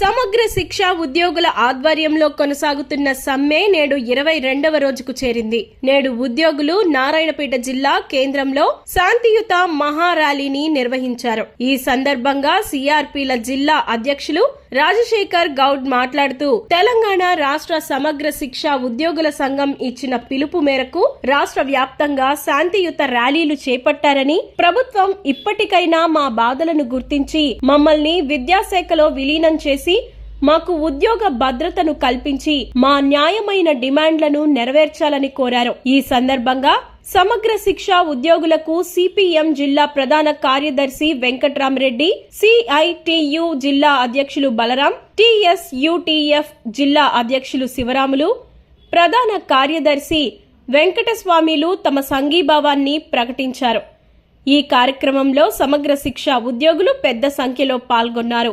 సమగ్ర శిక్ష ఉద్యోగుల ఆధ్వర్యంలో కొనసాగుతున్న సమ్మె నేడు ఇరవై రెండవ రోజుకు చేరింది. నేడు ఉద్యోగులు నారాయణపేట జిల్లా కేంద్రంలో శాంతియుత మహారాలీని నిర్వహించారు. ఈ సందర్భంగా సిఆర్పిల జిల్లా అధ్యక్షులు రాజశేఖర్ గౌడ్ మాట్లాడుతూ తెలంగాణ రాష్ట్ర సమగ్ర శిక్ష ఉద్యోగుల సంఘం ఇచ్చిన పిలుపు మేరకు రాష్ట్ర వ్యాప్తంగా శాంతియుత ర్యాలీలు చేపట్టారని ప్రభుత్వం ఇప్పటికైనా మా బాధలను గుర్తించి మమ్మల్ని విద్యాశాఖలో విలీనం చేసి మాకు ఉద్యోగ భద్రతను కల్పించి మా న్యాయమైన డిమాండ్లను నెరవేర్చాలని కోరారు. ఈ సందర్భంగా సమగ్ర శిక్ష ఉద్యోగులకు సిపిఎం జిల్లా ప్రధాన కార్యదర్శి వెంకట్రామరెడ్డి సిఐటియు జిల్లా అధ్యక్షులు బలరాం టిఎస్యుటిఎఫ్ జిల్లా అధ్యక్షులు శివరాములు ప్రధాన కార్యదర్శి వెంకటస్వామిలు తమ సంఘీభావాన్ని ప్రకటించారు. ఈ కార్యక్రమంలో సమగ్ర శిక్ష ఉద్యోగులు పెద్ద సంఖ్యలో పాల్గొన్నారు.